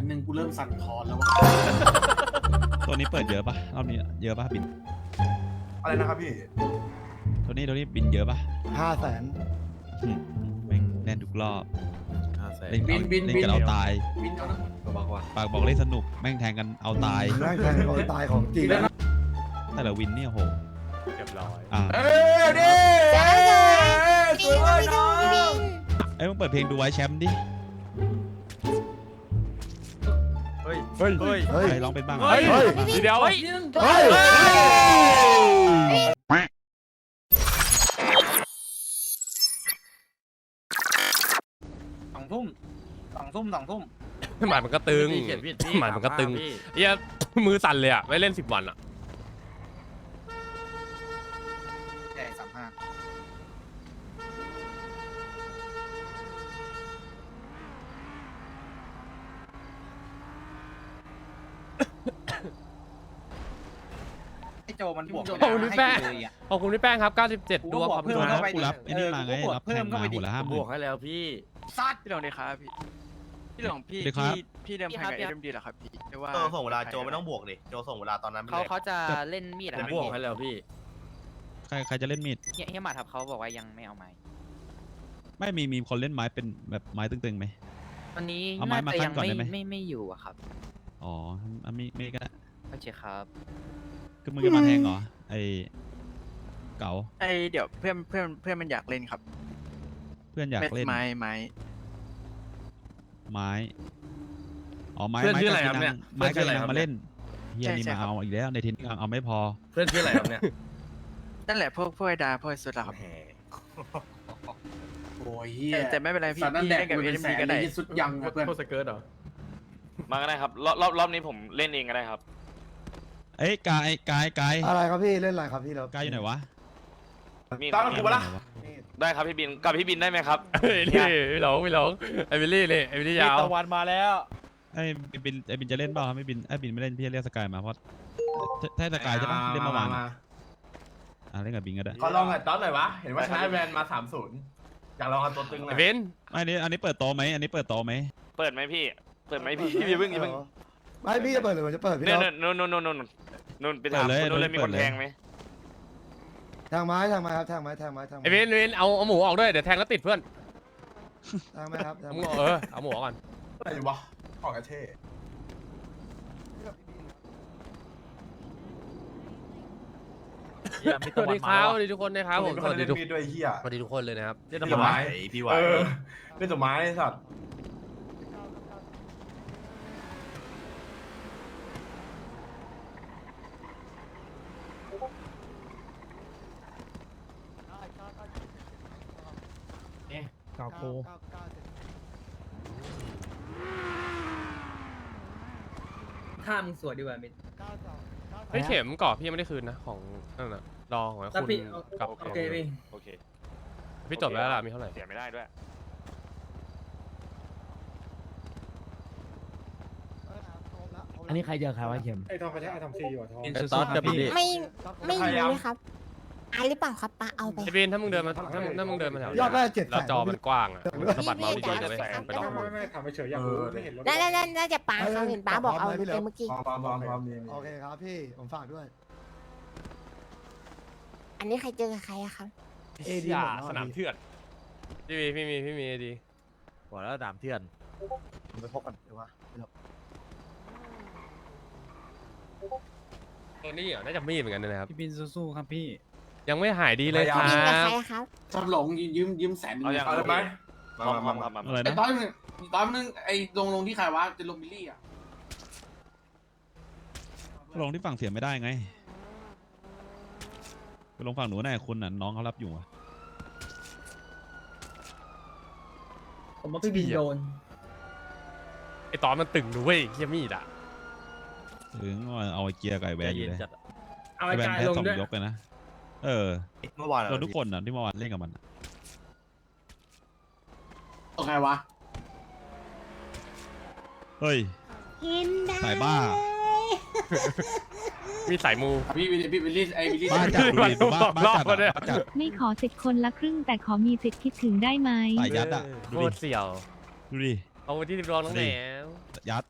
นหนึ่งกูเริ่มสั่นคลอนแล้ววะตัวนี้เปิดเยอะปะรอบนี้เยอะปะบิน อะไรนะครับพี่ ตัวนี้ตัวนี้บินเยอะปะห้าแสนอืมแม่งแน่นทุกรอบห้าแสนเล่นเอาเล่นกันเอาตาย วินเอานะก็บอกว่าปากบอกเล่นสนุกแม่งแทงกันเอาตายแม่งแทงของตายของจริงแต่ละวินเนี่ยโหเรียบร้อยอ่าเอ้ยดิจ้าจ้าสวยมากน้องเอ้ยมึงเปิดเพลงดูไว้แชมป์ดิ เฮ้ยเฮ้ย เฮ้ย เฮ้ย ใครร้องเป็นบ้างเฮ้ย เฮ้ย เดี๋ยว เฮ้ย สองทุ่มสองทุ่มสองทุ่มหมัดมันก็ตึงพี่เขียนผิดพี่หมัดมันก็ตึงพี่เฮียมือสั่นเลยอะไม่เล่นสิบวันอะ ใช่สามห้า ไอโจ มันบวกโอ้โหนี่แป้งเลยอะขอบคุณพี่แป้งครับ 97 ดวงขอบคุณตัวคนะรับกูรับไอ้นี่มาไงเออรับเพิ่แทมงเข้ามาไปดิ หัวละห้าหบมื่วนกให้แล้วพี่ ซัดพี่หลงดีครับพี่พี่หลงพี่ดีครับ พี่พี่เดิมพันกับเอ็มดีเหรอครับพี่หรือว่า โจส่งเวลาโจไม่ต้องบวกดิโจส่งเวลาตอนนั้นไปเขาเลย เขาจะเล่นมีดอะครับบวกให้แล้วพี่ ใครใครจะเล่นมีด เฮียเฮียหมาทับเขาบอกว่ายังไม่เอาไม้ไม่มีมีคนเล่นไม้เป็นแบบไม้ตึงๆไหมวันนี้เอาไม้น่ามาจะขั้ยันงก่อนไม่ได้ไหม ไม่ไม่อยู่อะครับอ๋ออะมีมีก็ได้โอเคครับ คือมึงจะมาแทงเหรอไอเก๋าไอเดี๋ยวเพื่อนเพื่อนเพื่อนมันอยากเล่นครับเพื่อนอยากม็ดเล่นไม้ไม้ไม้อ๋อไม้เพื่อนไม้ชื่ออะไรกาครับกิเนี่ยไม้กาเพื่อนชื่ออะไรกินังครับมาเล่นเฮียใช่นี่ใช่มาครับเอาอีกแล้วในทีนี้เอาไม่พอ เพื่อนชื่ออะไรครับเนี่ยนั่นแหละพวกพวกไอดาพวกไอสุดอะครับโอ้ยเฮียแต่แต่ไม่เป็นไรพี่สัตว์นั่นพี่แดกเล่นกับกูเอ็เป็นมแสดีนก็เลได้ยสุดยังอะเพื่อนโคตรสเกิร์ตเหรอ มาก็ได้ครับรอบรอบรอบนี้ผมเล่นเองก็ได้ครับ เอ้ยกายกายกายอะไรครับพี่เล่นอะไรครับพี่แล้วกายอยู่ไหนวะมีตอนกูปะล่ะได้ครับพี่บินกับพี่บินได้ไหมครับเฮ้ยนี่พี่หลงพี่หลงไอวิลลี่นี่ไอวิลลี่ยาวตะวันมาแล้วไอ้บินไอ้บินจะเล่นเปล่าไม่บินไอ้บินไม่เล่นพี่จะเรียกสกายมาเพราะถ้าสกายใช่ปะเล่นเมื่อวานอะเล่นกับบินก็ได้ขอลองกับต๊อดหน่อยวะเห็นว่าชนะแบรนด์มาสามศูนย์อยากลองเอาตัวตึงหไอน่อยเบนอันนี้อันนี้เปิดโตะไหมอันนี้เปิดโตะไหมเปิดไหมพี่ เปิดไหมพี่พี่อย่าเพิ่งอย่าเพิ่ง ไม่พี่จะเปิดหรือผมจะเปิดพี่เนี่ยเรานู่นนู่นนู่นนู่นนู่นไปถามคนนู้นเลยมีคนแทงไหมทางไม้ทางไม้ครับทางไม้ทางไม้ทางไอเบนเบนเอาเอาหมูออกด้วยเดี๋ยวแทงแล้วติดเพื่อนทางไม้ครับทางเอาหมูไม้เออเอาหมูออกก่อนอะไรวะออกกระเท่สวัสดีครับสวัสดีทุกคนนะครับผมสวัสดีทุกมีดด้วยเฮียสวัสดีทุกคนเลยนะครับ เล่นตัวไม้พี่ไหวเออเล่นตัวไม้ไอ้สัตว์ เก้าโคท่ามึงสวยดีกว่ามิดเฮ้ยเข็มกรอบพี่ยังไม่ได้คืนนะของนั่นน่ะรอของไอ้ถ้าคุณพี่กับโอเคพี่ โอเค พี่จบแล้วล่ะมีเท่าไหร่เสียไม่ได้ด้วยอันนี้ใครเจอใครวะเข็มไอ้ทองไปใช้ไอ้ทำซีอยู่ทองตอสกับพี่ไม่ ไม่รู้เลยครับอายหรือเปล่าครับปาเอาไป ไอ้บินถ้ามึงเดินมาถ้ามึงถ้ามึงเดินมาแถวยอดได้เจ็ดแสแล้วนจอมันกว้างอะสะบัดเมาส์ดีๆเลยไม่เว้ยไม่ไปลองไม่ไม่ไม่ทำไปเฉยอยากรู้ไม่เห็นรถน่าน่าน่าจะปาเขาเห็นป้าบอกเอาไปเมื่อกี้พร้อมพร้อมพร้อมพร้อมมีมีโอเคครับพี่ ผมฝากด้วย อันนี้ใครเจอกับใครอะครับ เอดีอย่าหมดแล้วสนามเถื่อนพี่มีพี่มีพี่มีดีบอกแล้วดามเถื่อน ผมไปพบกันเดี๋ยวว่าตัวนี้เหรอน่าจะมีดเหมือนกันนะครับ พี่บินสู้ๆครับพี่ ยังไม่หายดีเลยครัยิงกับใครบอะครับ ชอบหลงยืมยืมแสนหนึงเอาอย่าง เอาเลยไหมพร้อมพร้อมครับมาอะไรไอ้นะ ตอนนึงตอนนึงไอ้ลงลงที่ใครวะจะลงบิลลี่อะลงที่ฝั่งเสียไม่ได้ไงไปลงฝั่งหนูหน่อยคุณน่ะน้องเขารับอยู่อะผมว่าพี่บินโดน ไอตอนมันตึงด้วยเฮียมีดอะถึงว่าเอาไอ้เกียร์ไก่แวนอยู่เลยเอาไอ้ไอ้แวนกายแพ้ลงสองด้วยยกเลยนะ เออ เมื่อวานโดนทุกคนน่ะที่เมื่อวานเล่นกับมันโอเควะ เฮ้ยเห็นได้สายบ้า มีสายมู พี่บิลลี่พี่บิลลี่ไอ้บิลลี่บ้าจัดดูดิมันบ้าบ้ารอบจัดมาเนี่ยอะบ้าจัดไม่ขอสิทธิ์คนละครึ่งแต่ขอมีสิทธิ์คิดถึงได้ไหมสายยัดอะโคดูดิตรเสี่ยว ดูดิ เอาไปที่ริบรองน้องแหนมยัด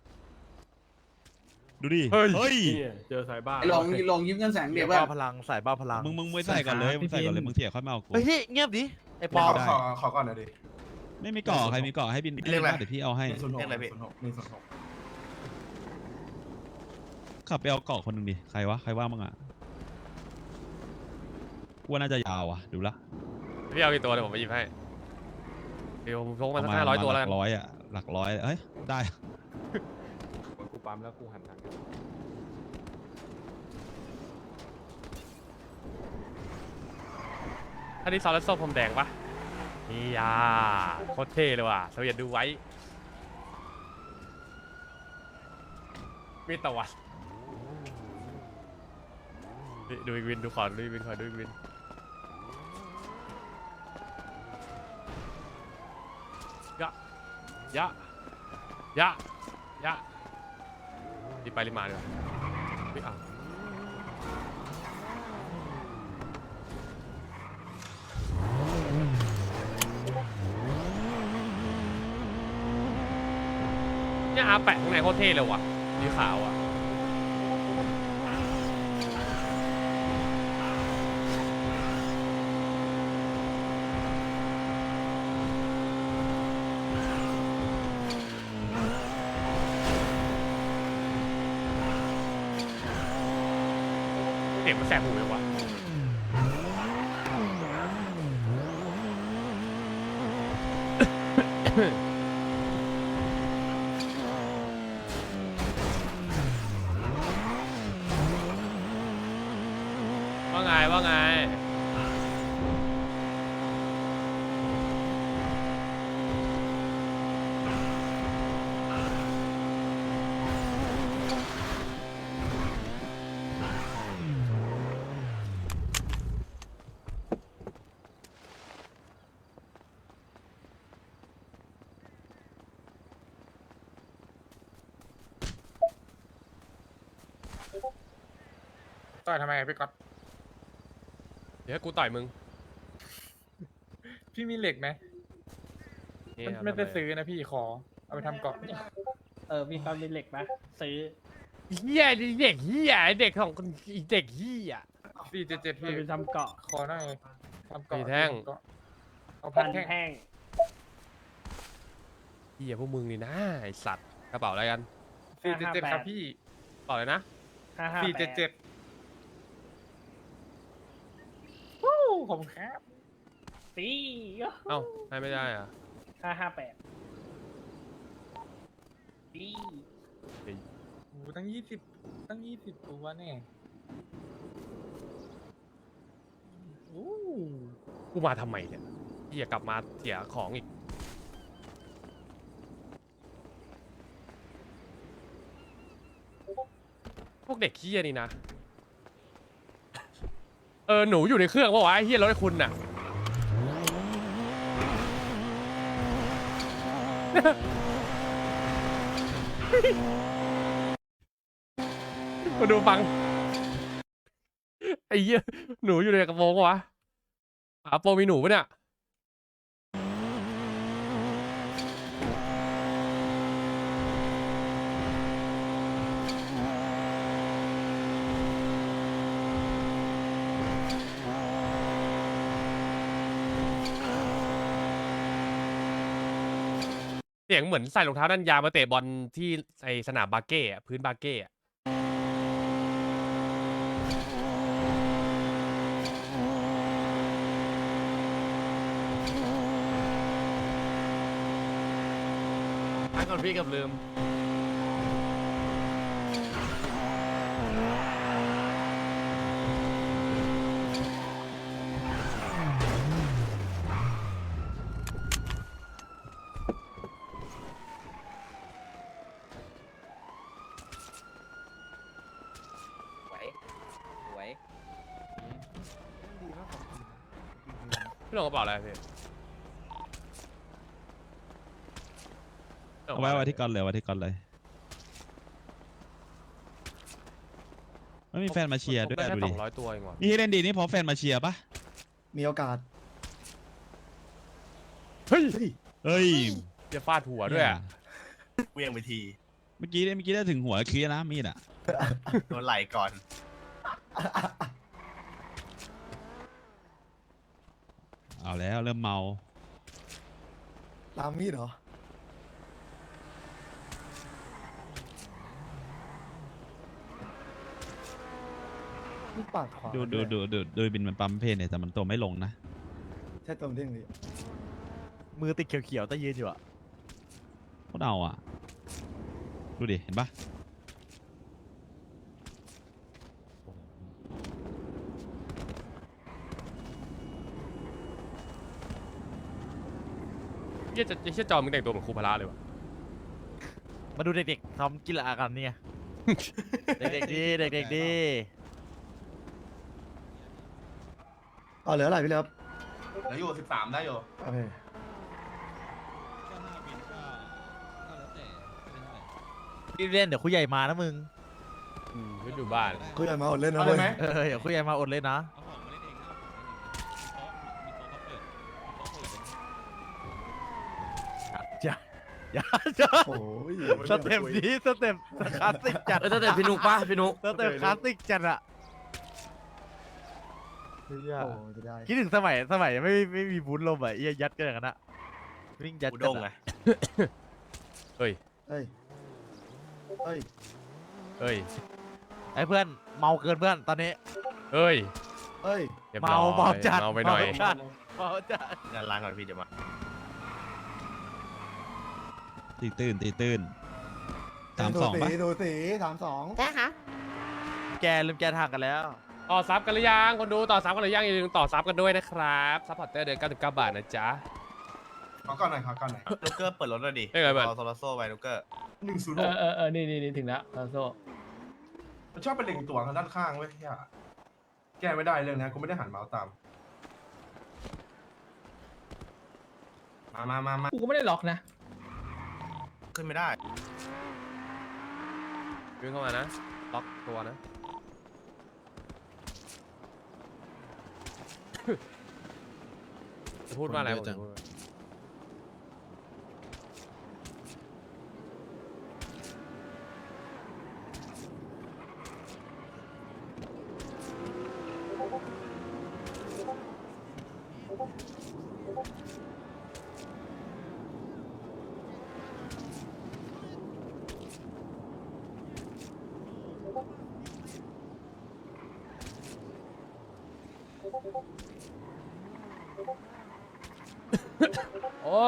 ดูดิ เฮ้ย เฮ้ยเจอสายบ้า ไอ้ลองลองยิ้มกันแสงเดียวแบบบ้าพลังใส่บ้าพลังมึงมึงไม่ใส่ก่อนเลยมึงใส่ก่อนเลยมึงเสียค่อยมาเอากู เฮ้ยเงียบดิไอ้ปขออม ได้ ขอขอก่อนหน่อยดิไม่มีเกาะใครมีเกาะให้บินเรียกอะไร เดี๋ยวพี่เอาให้ หนึ่งศูนย์หกเรียกอะไรพี่หนึ่งศูนย์หกขับไปเอาเกาะคนหนึ่งดิ ใครวะ ใครว่างบ้างอะกูว่าน่าจะยาวอะ ดูละพี่เอากี่ตัวเดี๋ยวผมไปหยิบให้ เดี๋ยวผมพกมาสักประห้าร้อยตัวหแล้วลักันกร้อยอะ หลักร้อยเอ้ย ได้กู ปั๊มแล้วกูหันทางอันนี้ซอสและส้มผมแดงปะนี่ยาโคตรเท่เลยว่ะเราอย่าดูไว้มีตะวันนี่ดูอีกวินดูขอนดูอีกวินขอดูอีกวินยะยะยะยะ รีบไปรีบมาดีกว่าไม่เอาเนี่ยอาแปะข้างในโคตรเท่เลยว่ะสีขาวอะ เสียงมันแสบหูเลยวะว่าไง ว่าไง ต่อยทำไมพี่ก๊อตเดี๋ยวให้กูต่อยมึงพี่มีเหล็กไหมนี่มันเอาไม่ได้ทำซื้อนะพี่ขอ เอาไปทำเกาะเออ มีความมีเหล็กไหมซื้อเฮียเด็กเฮียเด็กของคนเด็กเฮียสี่เจ็ดเจ็ดพี่ไปทำเกาะ ขอหน่อยทำเกาะสี่แท่งทำเกาะเอาพันแท่งเฮียพวกมึงนี่นะไอสัตว์กระเป๋าอะไรกันสี่เจ็ดเจ็ดครับพี่กระเป๋าอะไรนะสี่เจ็ดเจ็ด ผมครับสี่เอ้าให้ไม่ได้อะห้าห้าแปดสี่โอ้ตั้งยี่สิบตั้งยี่สิบตัวแน่โอ้กูมาทำไมเนี่ยเฮียกลับมาเสียของอีก พวกเด็กเฮียนี่นะ เออหนูอยู่ในเครื่องปะวะไอ้เฮียรถไอ้คุณน่ะ มาดูฟัง ไอ้เหี้ยหนูอยู่ในกระโปรงปะวะฝาโปรงมีหนูปะเนี่ย เสียงเหมือนใส่รองเท้านันยางมาเตะบอลที่ไอสนามบาเก้อะพื้นบาเก้อะพักก่อนพี่กับลืม ไหวไหว พี่ ลงกระเป๋าอะไรพี่เอาไว้ไว้ที่ก่อนเลยไว้ที่ก่อนเลยไม่มีแฟนมาเชียร์ด้วยได้อะแค่ดูสดิองร้อยตัวเองว่ะนี่เล่นดีนี่เพราะแฟนมาเชียร์ปะมีโอกาส เฮ้ยเฮ้ยจะฟาดหัวด้วยอะเวียงไปที เมื่อกี้เมื่อกี้ได้ถึงหัวคีนะมีดอะ โดนไหลก่อน เอาแล้วเริ่มเมาตามมีดเหรอ นี่ปาดขวาดูดูดูดูดูบินมันปั๊มเพลเนี่ยแต่มันตัวไม่ลงนะ ใช่ตรงเด้งดิมือติดเขียวๆแต่ยืนอยู่อะโคตรเอาอะ ดูดิ เห็นปะ เฮียจะเฮียจอมึงแต่งตัวเหมือนครูพละเลยวะมาดูเด็กๆทำกีฬากันเนี่ย เด็กๆดีเด็กๆดีอ๋อเหลืออะไรพี่เลิฟเหลืออยู่สิบสามได้อยู่โอเครีบเล่นเดี๋ยวคุยใหญ่มานะมึง อืมไม่ดูบ้าน คุยกันมาอดเล่นนะเอาเลเว้ยไหมยเออเดี๋ยวคุยใหญ่มาอดเลยนะ เอาของมาเล่นเองนะมีโต๊ะเขาเปิดมีโต๊ะเปิด อย่า อย่าอย่าโอ้ยสเต็ปนี้สเต็ปคลาสสิกจัดเออแต่พี่นุกป่ะพี่นุกสเต็ปคลาสสิกจัดอะโอ้จะได้คิดถึงสมัยสมัยไม่ไม่มีบุญลมอะเอียยัดกันอย่างนั้นอะวิ่งยัดกันอะเฮ้ยเฮ้ยเฮ้ยเฮ้ย ไอ้เพื่อนเมาเกินเพื่อนตอนนี้ เฮ้ยเฮ้ย รียบเมาร้อยเมาจัดเมาไปหน่อย เมาจัด เมาจัด งานล้างก่อนพี่เดี๋ยวมา ตีตื้นตีตื้นสามสองปะดูสีดูสีสามสองได้ค่ะแกลืมแกทางกันแล้ว ต่อซับกันหรือยังคนดูต่อซับกันหรือยังอย่าลืมต่อซับกันด้วยนะครับซัพพอร์ตเตอร์เดือน99 บาทนะจ๊ะ ขอก่อนหน่อยขอก่อนหน่อยลูกเกอร์เปิดรถเลยดิเอ้ยไงเปิดเอาโซลาโซ่ไปลูกเกอร์หนึ่งศูนย์เอหกอเออเออนี่นี่นี่ถึงแล้วลาโซ่มันชอบไปเล็งตัวทางด้านข้างเว้ยอย่าแก้ไม่ได้เรื่องนี้กูไม่ได้หันเมาส์ตาม มามามามากูก็ไม่ได้ล็อกนะ ขึ้นไม่ได้วิ่งเข้ามานะ ล็อกตัวนะ จะพูดว่าอะไรผมจะพูดว่า โอ้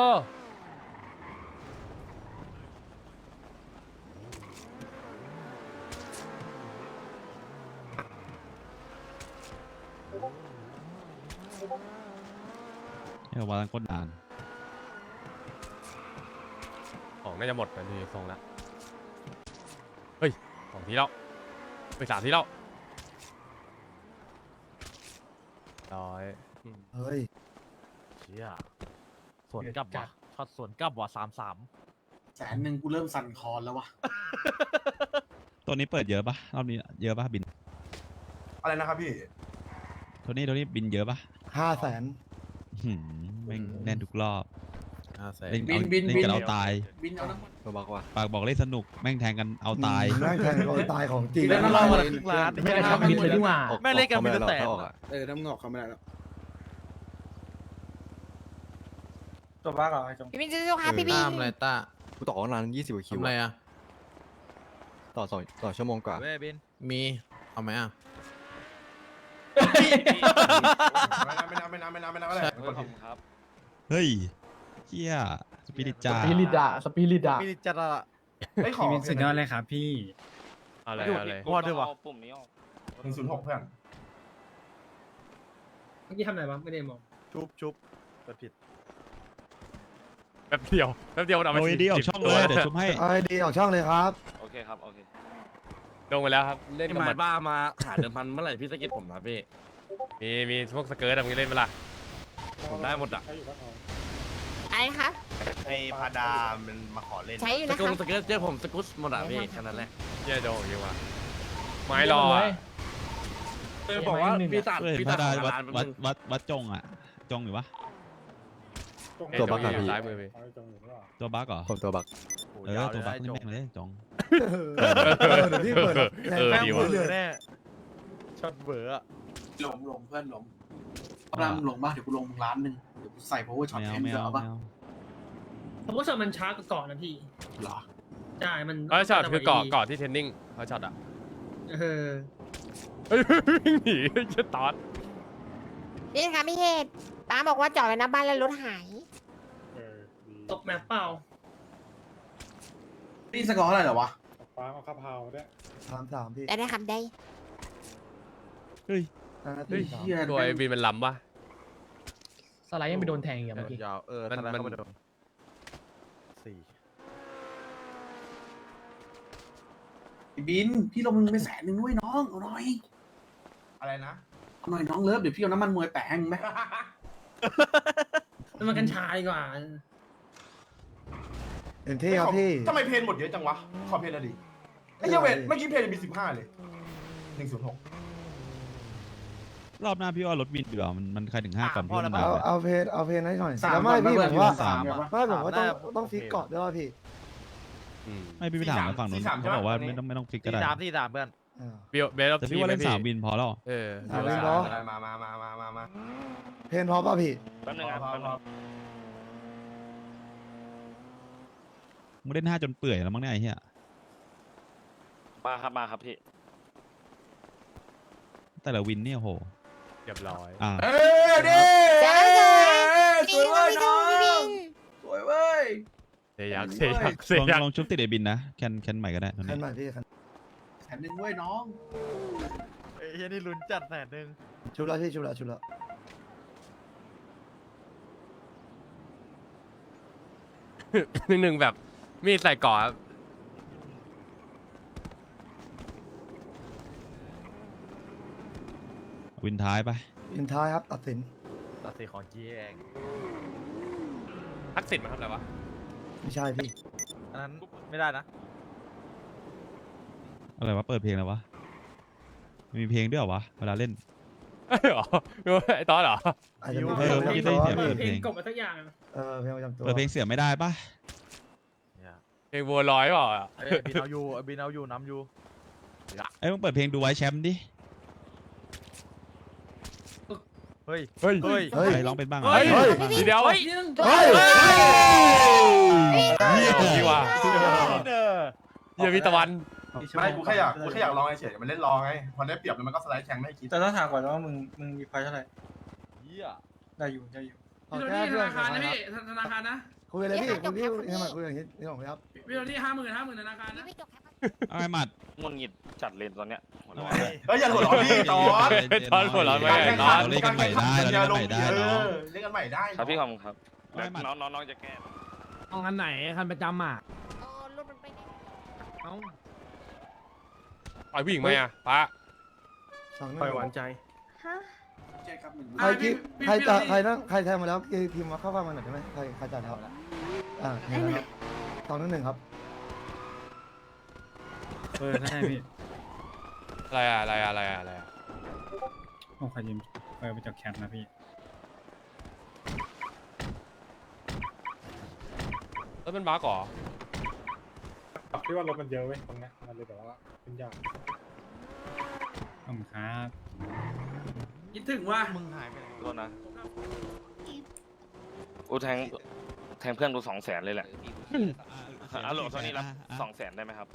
เฮ้ยวันโคตรนาน ของน่าจะหมดนะทีทรงละเฮ้ยสองทีแล้วไปสามทีแล้ว ร้อยเฮ้ยเชี่ยสวนกลับว่ะช็อตสวนกลับว่ะสามสามแสนหนึ่งกูเริ่มสั่นคลอนแล้ววะตัวนี้เปิดเยอะปะรอบนี้เยอะปะบินอะไรนะครับพี่ ตัวนี้ตัวนี้บินเยอะปะห้าแสนหืมแม่งแน่นทุกรอบห้าแสนเล่นบิเอานบิน เล่นบินกันเอาตาย บินเอาน้ำมันตัวบอกว่า ปากบอกเล่นสนุกแม่งแทงกันเอาตาย แม่งแทงคนตายของจริงเล่นเราวันละครึ่งล้านไม่ได้ทำมิดเลยดีกว่า แม่งเล่นกันเป็นแสน เออน้ำงอกเขาไม่ได้แล้วตัวบ้าเหรอไอ้จงพี่บินสู้ๆครับพี่บินต้ากูต่อตั้งนานยี่สิบกว่าคิวอะไรอะ ต่อสองต่อชั่วโมงกว่า เว้ยบินมีเอาไหมอะ ไม่นับไม่นับไม่นับไม่นับไม่นับอะไรขอบคุณครับเฮ้ย เฮียสปิริตจาสปิริตอะสปิริตอะบินจัดอะไอ้ยขอสุดยอดเลยครับพี่ เอาเลยอยู่เอาเลยพอด้วยวะเาปุ่มนี้ออกหนึ่งศูนย์หกเพื่อนเมื่อกี้ทำอะไรวะไม่ได้มองชุบชุบกดผิดแป๊บเดียวแป๊บเดียวมันเอาไปโอ้ยดีออกช่องเลยเดี๋ยวชุบให้ไอ้ดีออกช่องเลยครับ โอเคครับ โอเค ลงไปแล้วครับ เล่นพี่กับหมามัยนบ้ามาหาเดิมพันเมื่อไหร่พี่สกิดผมนะพี่ มีมีพวกสเกิร์ตอะมึงเล่นไหมล่ะผมได้หมดอะอะไรคะ ไอพาดามันมาขอเล่นใช้อยู่สนะกุลคะ สเกิดเจอผมสกุสหมดอะพี่แค่นั้นแหละเยี่ยโดนอยู่ว่ะไม้รออะเออบอกว่าพี่ตัดเฮ้ยพี่พตัระดดาของวัดร้านวัดมึงวัดวัดจงอะ จงอยู่ปะตัวบักอยู่ซ้ายมือพี่ตัวบั๊กเหรอผมตัวบักโอ้เออตัวบักเล่นแม่งเลยจองเออเออเดี๋ยวพี่เปิดแรงเออแป๊บดีเลว่ะยเลยแน่ช็อตเบอร์อะหลงหลงเพื่อนหลงกำลังหลงบ้าเดี๋ยวกูลงมึงล้านหนึ่งเดี๋ยวกูใส่ power shot ไม่แทเอานไม่เดี๋ยวเอาเอาไม่ปะเอา ผมว่าช็อตมันช้ากว่าก่อนนะพี่เหรอใช่มันเออช็อตคือเกาะกเกาะที่เทรนนิ่งเขาช็อตอะเออเฮ้ยวิ่งหนีเชี่ยตอดนี่ค่ะพี่เฮดป้าบอกว่าจอดไว้หน้าบ้านแล้วรถหายตกแมปเปล่านี่สกอร์เท่าไหร่เหรอวะสามสามพี่ได้ได้ครับได้ห้านาเฮ้ทียสามเหี้ยตัวไอ้บินมันล้ำปะสไลด์ยังไปโดนแทงอย่างเมื่อกี้ยาวเออมันทนายมัน เข้ามาโดนสี่ ไอ้ บิน พี่ลงมึงไปแสนหนึ่งด้วยน้องเอาหน่อยอะไรนะ เอาหน่อยน้องเลิฟเดี๋ยวพี่เอาน้ำมันมวยแปะให้มึงไหมมันมันกัญชาดีกว่า เต็มที่ครับพี่ ทำไมเพนหมดเยอะจังวะ ขอเพนละดิไอ้เหี้ยเวทเมื่อกี้เพนมีสิบห้าเลยหนึ่งศูนย์หกรอบหน้าพี่ว่ารถวินดีกว่ามันมันใครถึงห้ากล่องพี่ว่ามันเอาดาวเอาเพจเอาเพจให้หน่อยสามแล้วไม่ก่อนพี่เพื่ผอนมว่าสามก่อนไม่ผมว่าต้องต้องฟิกเกาะด้วยว่ะพี่อืม ไม่พี่ไปถามฝั่งนู้นเขาบอกว่าไม่ต้องไม่ต้องฟิกก็สี่ได้สามสี่สามเพื่อนอ่าเบลเบลแต่พี่ว่าเล่นสามวินพอแล้ว เออสามวิน เนอะมามามามามามาเพนพอป่ะพี่ แป๊บนึงครับพอแป๊บพนึองมึงเล่นห้าจนเปื่อยแล้วมั้งเนี่ยไอ้เหี้ยมาครับมาครับพี่ แต่ละวินเนี่ยโหเรียบร้อย อ่าเอ้ยเด้จ้าสวยสวยเว้ยพี่น้องพี่บินสวยเว้ย เซยักเซยักเซลองยักลองชุบติดไอ้บินนะแคนแคนใหม่ก็ได้ตรงคันนี้ใหม่พี่คันแสนหนึ่งเว้ยน้องเอ้ยเหี้ยนี่ลุ้นจัดแสนหนึ่งชุบแล้วพี่ชุบแล้วชุบแล้วหนึ่งหนึ่งแบบมีดใส่เก่อวินท้ายไปอินท้ายครับตัดสินตัดสีของจีเองทักษิณมาทำอะไรวะ ไม่ใช่พี่ อันนั้นไม่ได้นะ อะไรวะเปิดเพลงแล้ววะมีเพลงด้วยเหรอวะเวลาเล่น เอ้ยเหรอไอ้ตอนเหรอ อาจจะมีเออเพลงเมื่อกี้ประได้จำตัวเสียงเพลงกบมาสักอย่างเออเพลงประจำตัวเปิดเพลงเสียไม่ได้ปะเนี่ยเพลงบัวลอยเปล่าอะ เอ้ยบินเอาอยู่บินเอาอยู่น้ำอยู่ เอ้ยมึงเปิดเพลงดูไว้แชมป์ดิ เฮ้ย เฮ้ยเฮ้ย เฮ้ย ใครร้องเป็นบ้างอะเฮ้ยใครร้องเป็นบ้างทีอะเดียวเฮ้ยนึงเฮ้ยเยี่ยมดีว่ะเนอร์เยี่ยมพี่ตะวัน ไม่กูแค่อยากกูแค่อยากลองเฉยๆมันเล่นรองไงพอได้เปรียบแล้วมันก็สไลด์แทงไม่ให้คิดแต่ต้องถามก่อนว่ามึงมึงมีไฟเท่าไหร่เหี้ยได้อยู่ได้อยู่ขอแก้เพื่อนขอธนาคารนะครับพี่ธนาคารนะคุยเลยพี่คุยพี่ทำไมคุยอย่างนี้นี่ผมครับพี่โรนี่ห้าหมื่นห้าหมื่นธนาคารนะ พี่จบครับ เอาไอ้หมัด งุนหงิดจัดเลนตอนเนี้ยหัวเอาร้อนไว้เฮ้ยอย่าหัวเราะดิตอนตอนหัวเราะไม่ การได้แข่งตขัอนนเล่นกันใหม่ได้การแข่งขันเล่นกันใหม่ได้เอเนาะอเล่นกันใหม่ได้ครับพี่ขอบคุณครับไม่หมัดน้องน้องน้องจะแก้ เอาคันไหนคันประจำอะโอ้รถมันไปไหนเอ้าปล่อยผู้หญิงไหมอะป้าสองหนึ่ปล่อยงหวานใจ ฮะใช่ครับหนึ่งใครที่พี่ใครพี่จะพี่ใครนั่งใครแทงมาแล้วพิมพ์มาเข้าฟังมาหน่อยได้ไหมใครใครจ่ายแล้วอ่านี่นะครับสองหนึ่งหนึ่งครับ เออใช่พี่อะไรอะอะไรอะอะไรอะอะไรอะโอ้ใครยิมไปไปจากแคปนะพี่ แล้วมันบ้าก่อพี่ว่ารถมันเยอะเว้ยตรงเนี้ยมันเลยแบบว่าเป็นยากขอบคุณครับคิดถึงว่ามึงหายไปไหนโทษนะอูแทงแทงเพื่อนกูสองแสนเลยแหละอะฮัลโหลโทนี่รับอะสองแสนได้ไหมครับ